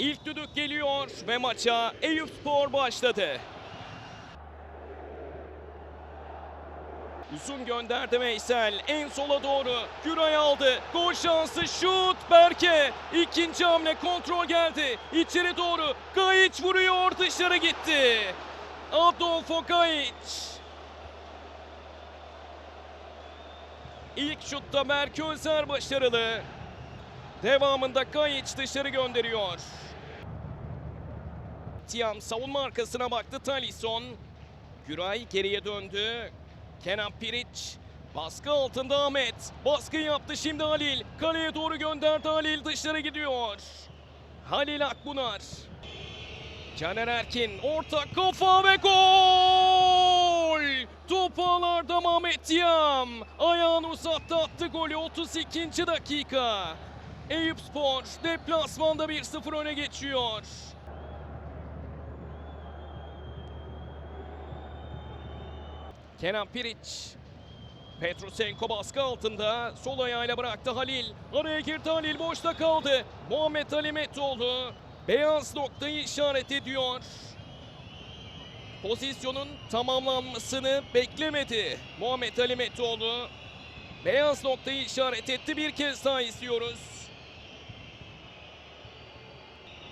İlk düdük geliyor ve maça Eyüp Spor başladı. Uzun gönderdi Veysel. En sola doğru. Güray aldı. Gol şansı. Şut. Berke. İkinci hamle kontrol geldi. İçeri doğru. Gayiç vuruyor. Dışarı gitti. Adolfo Gayiç. İlk şutta Berke Özer başarılı. Devamında Gayiç dışarı gönderiyor. Tiam savunma arkasına baktı Talisson. Güray geriye döndü. Kenan Piriç. Baskı altında Ahmet. Baskı yaptı şimdi Halil. Kaleye doğru gönderdi Halil. Dışarı gidiyor. Halil Akbunar. Caner Erkin. Orta kafa ve gol! Top ağlarda Mehmet Yam. Ayağını uzattı attı golü 32. dakika. Eyüp Spor deplasmanda 1-0 öne geçiyor. Kenan Piriç. Petrosenko baskı altında. Sol ayağıyla bıraktı Halil. Araya girdi Halil boşta kaldı. Muhammed Ali Metoğlu beyaz noktayı işaret ediyor. Pozisyonun tamamlanmasını beklemedi. Muhammed Ali Metoğlu beyaz noktayı işaret etti. Bir kez daha istiyoruz.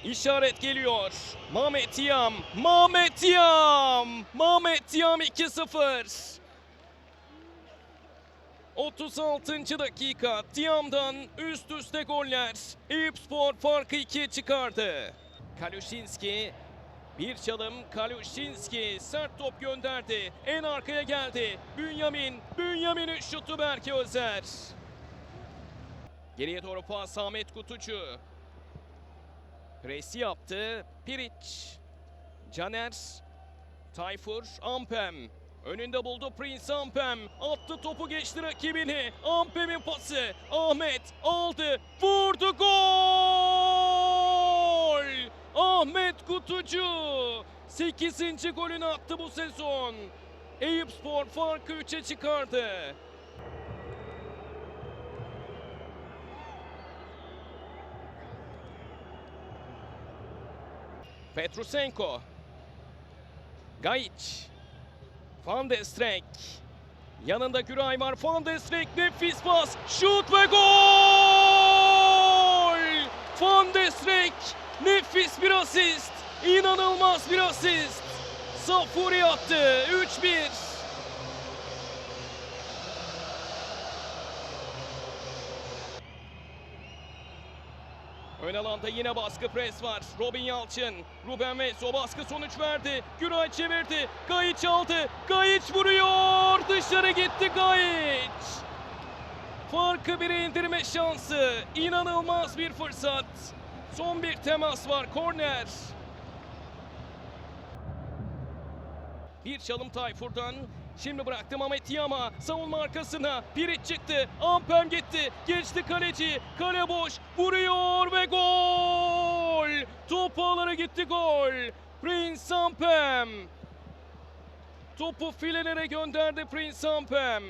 İşaret geliyor. Mehmet Yam. Mehmet Yam. Mehmet Yam 2-0. 36. dakika Tiam'dan üst üste goller. Eyüp farkı 2'ye çıkardı. Kalushinski bir çalım Kalushinski sert top gönderdi. En arkaya geldi. Bünyamin. Bünyamin'in şutu Berke Özer. Geriye doğru pas Ahmet Kutucu. Presi yaptı. Piriç. Caner. Tayfur. Ampem. Önünde buldu Prince Ampem. Attı topu geçti rakibini. Ampem'in pası. Ahmet aldı. Vurdu gol! Ahmet Kutucu. 8. golünü attı bu sezon. Eyüp Spor farkı 3'e çıkardı. Petrusenko. Gayiç. Van de Streek. Yanında Güray var. Van de Streek nefis pas. Şut ve gol! Van de Streek nefis bir asist. İnanılmaz bir asist. Safuri attı. 3-1. Ön alanda yine baskı pres var. Robin Yalçın. Ruben Veso baskı sonuç verdi. Güray çevirdi. Gayiç aldı. Gayiç vuruyor. Dışarı gitti Gayiç. Farkı bire indirme şansı. İnanılmaz bir fırsat. Son bir temas var. Korner. Bir çalım Tayfur'dan. Şimdi bıraktı Mehmet Yama. Savunma arkasına. Piriç çıktı. Ampem gitti. Geçti kaleci. Kale boş. Vuruyor ve gol. Top ağlara gitti gol. Prince Ampem. Topu filelere gönderdi Prince Ampem.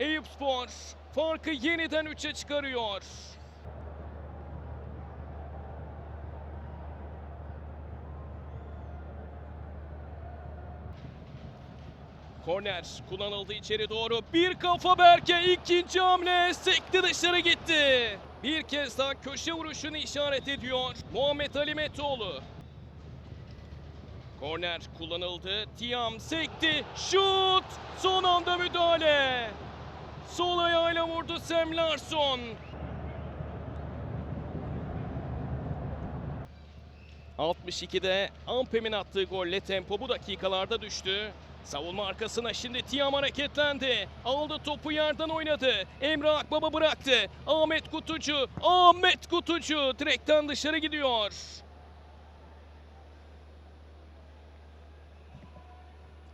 Eyüp Spor farkı yeniden 3'e çıkarıyor. Korner kullanıldı içeri doğru. Bir kafa Berke ikinci hamle sekti dışarı gitti. Bir kez daha köşe vuruşunu işaret ediyor Muhammed Ali Metoğlu. Korner kullanıldı. Tiam sekti. Şut! Son anda müdahale. Sol ayağıyla vurdu Sam Larsson. ...62'de Ampem'in attığı golle tempo bu dakikalarda düştü. Savunma arkasına şimdi Tiam hareketlendi. Aldı topu yerden oynadı. Emre Akbaba bıraktı. Ahmet Kutucu. Ahmet Kutucu direkten dışarı gidiyor.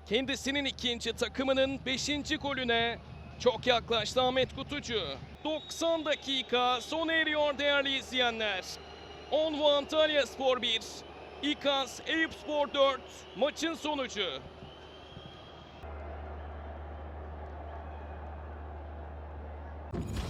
Kendisinin ikinci takımının beşinci golüne çok yaklaştı Ahmet Kutucu. 90 dakika sona eriyor değerli izleyenler. Onvu Antalya Spor 1, İKAS Eyüp Spor 4 maçın sonucu. you